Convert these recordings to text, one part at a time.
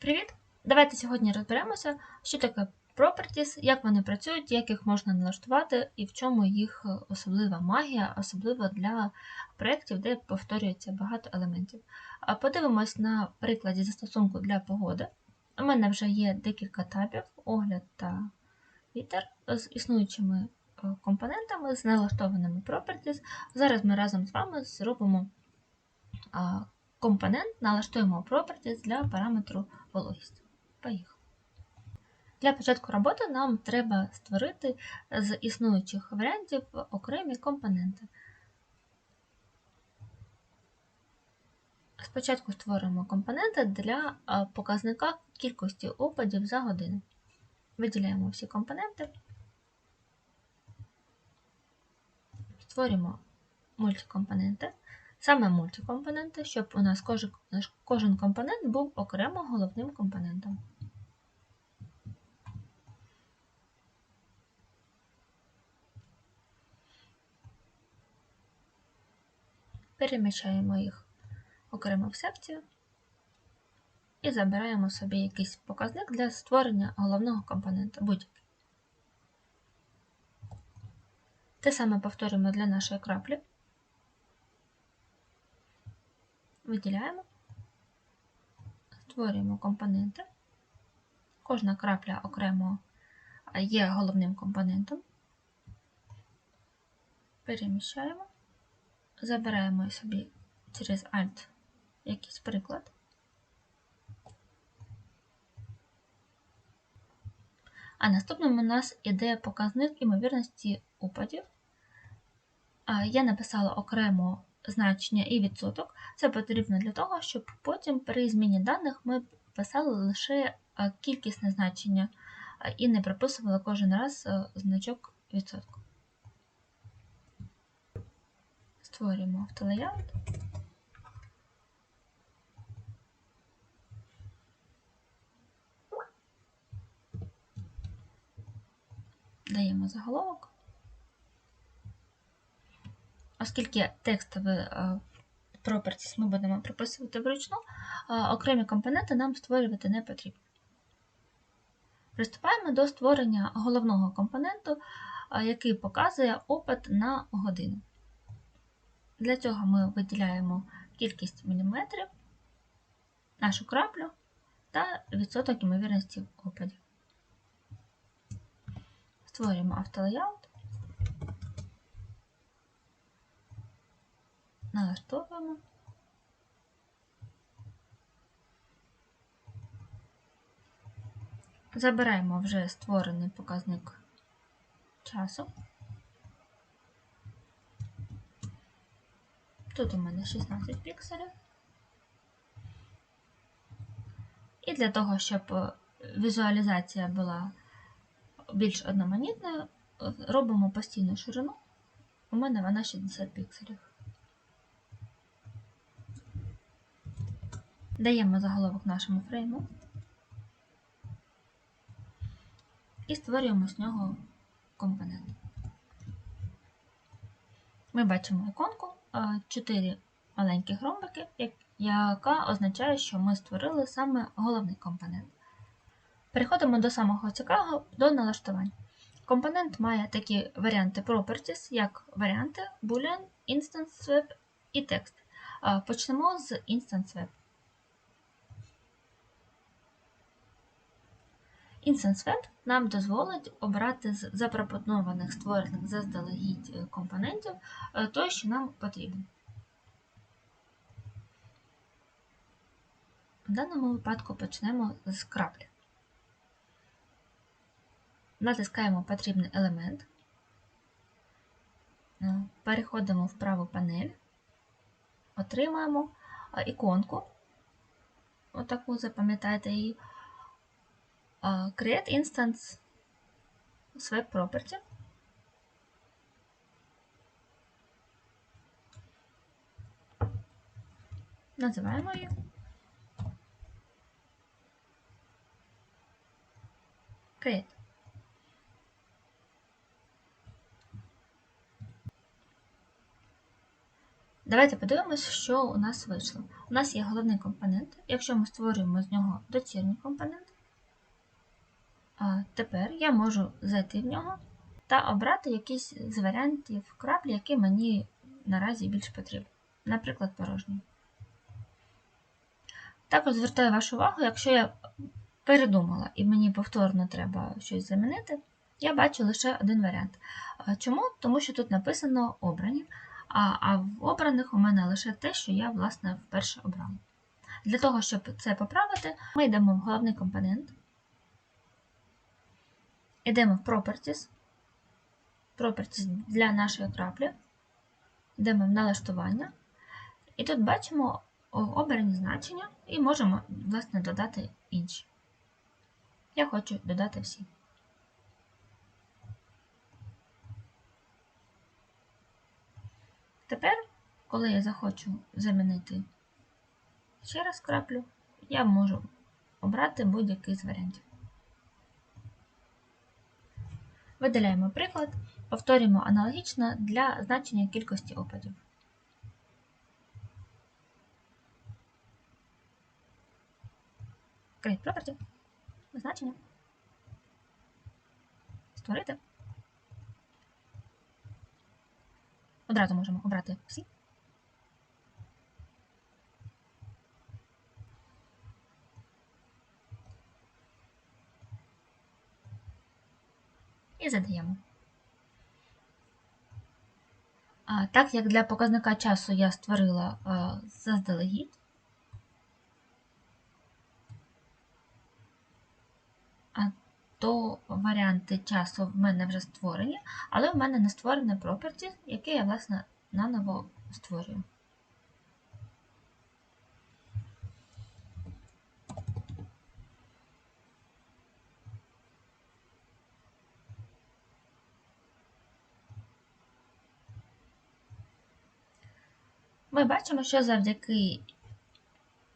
Привіт! Давайте сьогодні розберемося, що таке properties, як вони працюють, як їх можна налаштувати і в чому їх особлива магія, особливо для проєктів, де повторюється багато елементів. Подивимось на прикладі застосунку для погоди. У мене вже є декілька табів, огляд та вітер з існуючими е, компонентами, з налаштованими properties. Зараз ми разом з вами зробимо компонент, налаштуємо properties для параметру вологість. Поїхали. Для початку роботи нам треба створити з існуючих варіантів окремі компоненти. Спочатку створимо компоненти для показника кількості опадів за годину. Виділяємо всі компоненти, створюємо мультикомпоненти, саме мультикомпоненти, щоб у нас кожен, компонент був окремо головним компонентом. Переміщаємо їх окремо в секцію і забираємо собі якийсь показник для створення головного компонента будь-який. Те саме повторюємо для нашої краплі. Виділяємо, створюємо компоненти. Кожна крапля окремо є головним компонентом. Переміщаємо, забираємо собі через Alt якийсь приклад. А наступним у нас іде показник імовірності опадів. Я написала окремо значення і відсоток. Це потрібно для того, щоб потім при зміні даних ми писали лише кількісне значення і не приписували кожен раз значок відсотку. Створюємо автолеяут. Даємо заголовок. Оскільки текстові properties ми будемо приписувати вручну, окремі компоненти нам створювати не потрібно. Приступаємо до створення головного компоненту, який показує опит на годину. Для цього ми виділяємо кількість міліметрів, нашу краплю та відсоток ймовірності опадів. Створюємо автолеяут, налаштовуємо. Забираємо вже створений показник часу. Тут у мене 16 пікселів. І для того, щоб візуалізація була більш одноманітною, робимо постійну ширину. У мене вона 60 пікселів. Даємо заголовок нашому фрейму і створюємо з нього компонент. Ми бачимо іконку 4 маленькі ромбики, яка означає, що ми створили саме головний компонент. Переходимо до самого цікавого до налаштувань. Компонент має такі варіанти properties, як варіанти Boolean, Instance Swap і текст. Почнемо з Instance Swap. Web нам дозволить обрати з запропонованих створених заздалегідь компонентів той, що нам потрібен. В даному випадку почнемо з краплі. Натискаємо потрібний елемент, переходимо в праву панель, отримаємо іконку, отаку, запам'ятайте її. Create instance Swap Property. Називаємо її. Create. Давайте подивимось, що у нас вийшло. У нас є головний компонент. Якщо ми створюємо з нього дочірній компонент, тепер я можу зайти в нього та обрати якийсь з варіантів краплі, який мені наразі більш потрібен. Наприклад, порожній. Також звертаю вашу увагу, якщо я передумала і мені повторно треба щось замінити, я бачу лише один варіант. Чому? Тому що тут написано обрані, а в обраних у мене лише те, що я, власне, вперше обрала. Для того, щоб це поправити, ми йдемо в головний компонент, йдемо в Properties, Properties для нашої краплі, йдемо в налаштування, і тут бачимо обрані значення і можемо, власне, додати інші. Я хочу додати всі. Тепер, коли я захочу замінити ще раз краплю, я можу обрати будь-який з варіантів. Видаляємо приклад, повторюємо аналогічно для значення кількості опадів. Create Property, значення, створити. Одразу можемо обрати всі. І задаємо. Так як для показника часу я створила заздалегідь, то варіанти часу в мене вже створені, але в мене не створене property, яке я, власне, наново створюю. Ми бачимо, що завдяки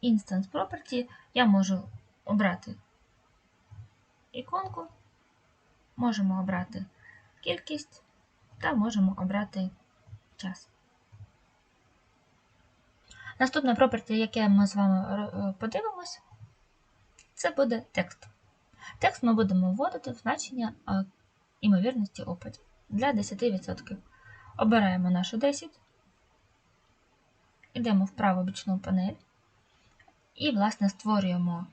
Instance Property я можу обрати іконку, можемо обрати кількість та можемо обрати час. Наступне property, яке ми з вами подивимось, це буде текст. Текст ми будемо вводити в значення імовірності опадів для 10%. Обираємо нашу 10, йдемо в праву бічну панель і, власне, створюємо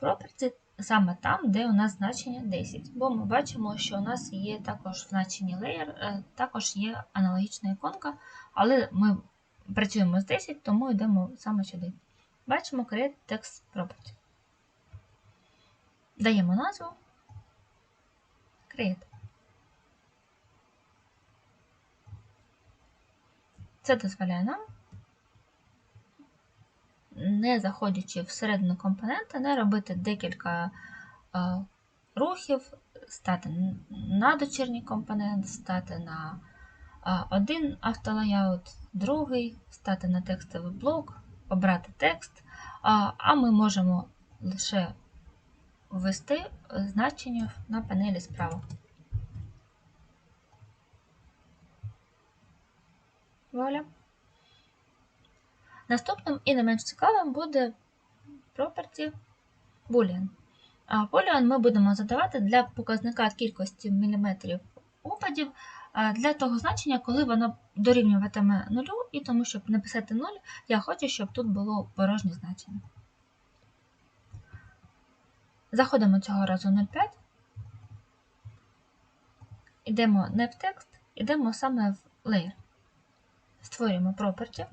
property саме там, де у нас значення 10. Бо ми бачимо, що у нас є також значення layer, також є аналогічна іконка, але ми працюємо з 10, тому йдемо саме сюди. Бачимо Create Text Property. Даємо назву Create. Це дозволяє нам не заходячи всередину компонента, не робити декілька е, рухів, стати на дочірній компонент, стати на е, один автолаyout, другий, стати на текстовий блок, обрати текст, а ми можемо лише ввести значення на панелі справа. Вуаля. Наступним і не менш цікавим буде property boolean. А Boolean ми будемо задавати для показника кількості міліметрів опадів для того значення, коли воно дорівнюватиме нулю, і тому, щоб написати 0, я хочу, щоб тут було порожнє значення. Заходимо цього разу 0,5, йдемо не в текст, йдемо саме в layer. Створюємо property.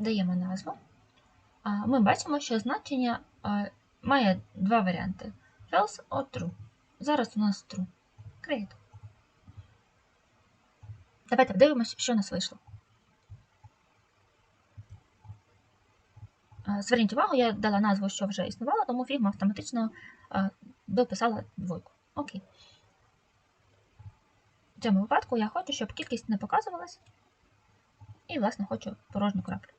Даємо назву, ми бачимо, що значення має два варіанти: false or true. Зараз у нас true. Create. Давайте подивимось, що у нас вийшло. Зверніть увагу, я дала назву, що вже існувала, тому фігма автоматично дописала двойку. Окей. В цьому випадку я хочу, щоб кількість не показувалась. І, власне, хочу порожню краплю.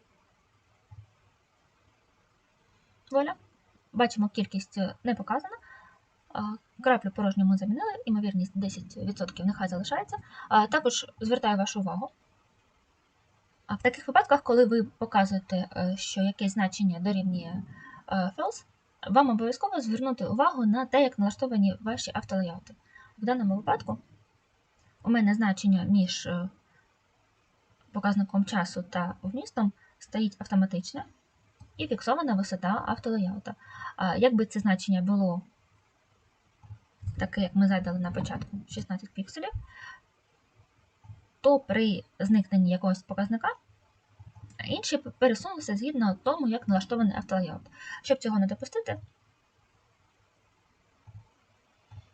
Вуаля. Бачимо, кількість е, не показана. Краплю порожню ми замінили, імовірність 10% нехай залишається. Також звертаю вашу увагу. А в таких випадках, коли ви показуєте, е, що якесь значення дорівнює е, false, вам обов'язково звернути увагу на те, як налаштовані ваші автолеяути. В даному випадку у мене значення між е, показником часу та вмістом стоїть автоматичне і фіксована висота автолеяута. Якби це значення було таке, як ми задали на початку 16 пікселів, то при зникненні якогось показника інші пересунулися згідно тому, як налаштований автолеяут. Щоб цього не допустити,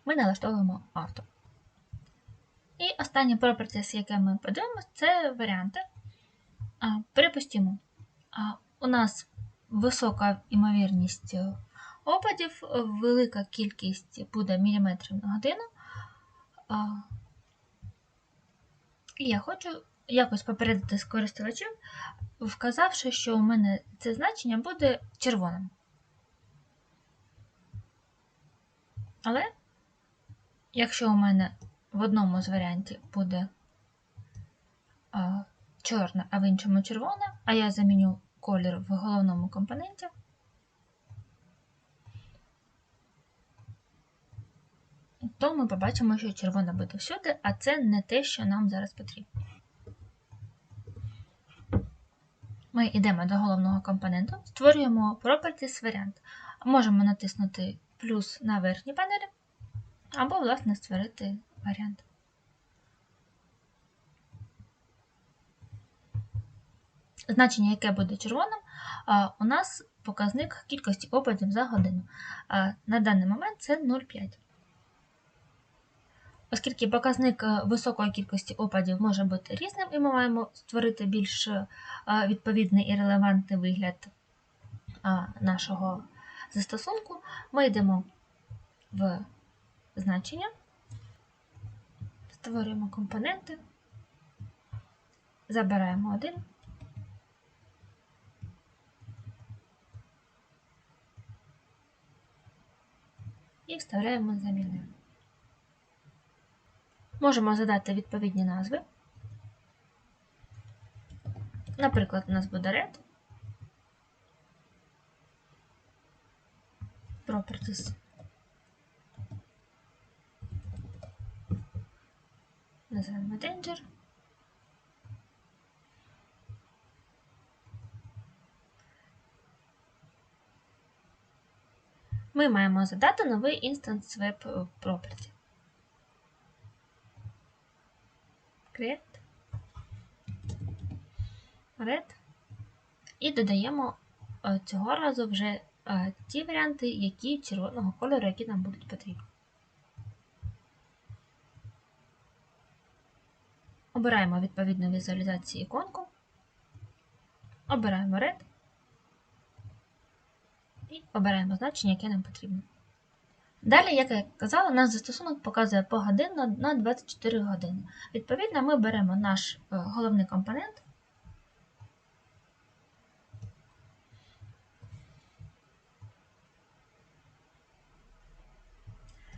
ми налаштовуємо авто. І останнє properties, яке ми подивимося, це варіанти. Припустимо, у нас висока ймовірність опадів, велика кількість буде міліметрів на годину. І я хочу якось попередити користувачів, вказавши, що у мене це значення буде червоним. Але якщо у мене в одному з варіантів буде а, чорне, а в іншому червоне, а я заміню колір в головному компоненті, то ми побачимо, що червона буде всюди, а це не те, що нам зараз потрібно. Ми йдемо до головного компоненту, створюємо Properties варіант. Можемо натиснути плюс на верхній панелі, або, власне, створити варіант. Значення, яке буде червоним, у нас показник кількості опадів за годину. На даний момент це 0,5. Оскільки показник е, високої кількості опадів може бути різним, і ми маємо створити більш е, відповідний і релевантний вигляд нашого застосунку, ми йдемо в значення, створюємо компоненти, забираємо один. І вставляємо заміни. Можемо задати відповідні назви. Наприклад, у нас буде red. Properties. Називаємо Danger. Ми маємо задати новий інстанс Web Property. Create, Red. І додаємо е, цього разу вже е, ті варіанти, які червоного кольору, які нам будуть потрібні. Обираємо відповідну візуалізацію іконку, обираємо Red і обираємо значення, яке нам потрібно. Далі, як я казала, наш застосунок показує погодинно на 24 години. Відповідно, ми беремо наш е, головний компонент.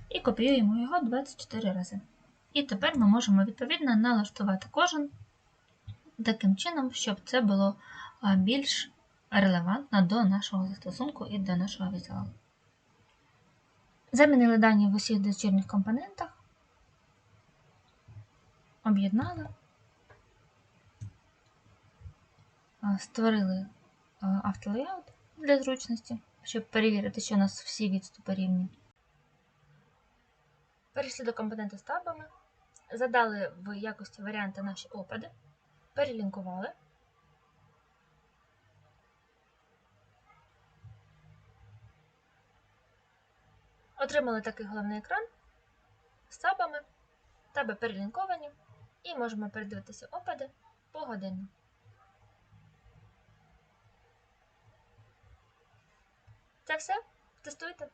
І копіюємо його 24 рази. І тепер ми можемо відповідно налаштувати кожен таким чином, щоб це було е, більш релевантно до нашого застосунку і до нашого візуалу. Замінили дані в усіх дочірніх компонентах, об'єднали, створили автолеяут для зручності, щоб перевірити, що у нас всі відступи рівні. Перейшли до компоненту з табами, задали в якості варіанти наші опади, перелінкували. Отримали такий головний екран з табами, таби перелінковані, і можемо передивитися опади по годину. Це все. Тестуйте.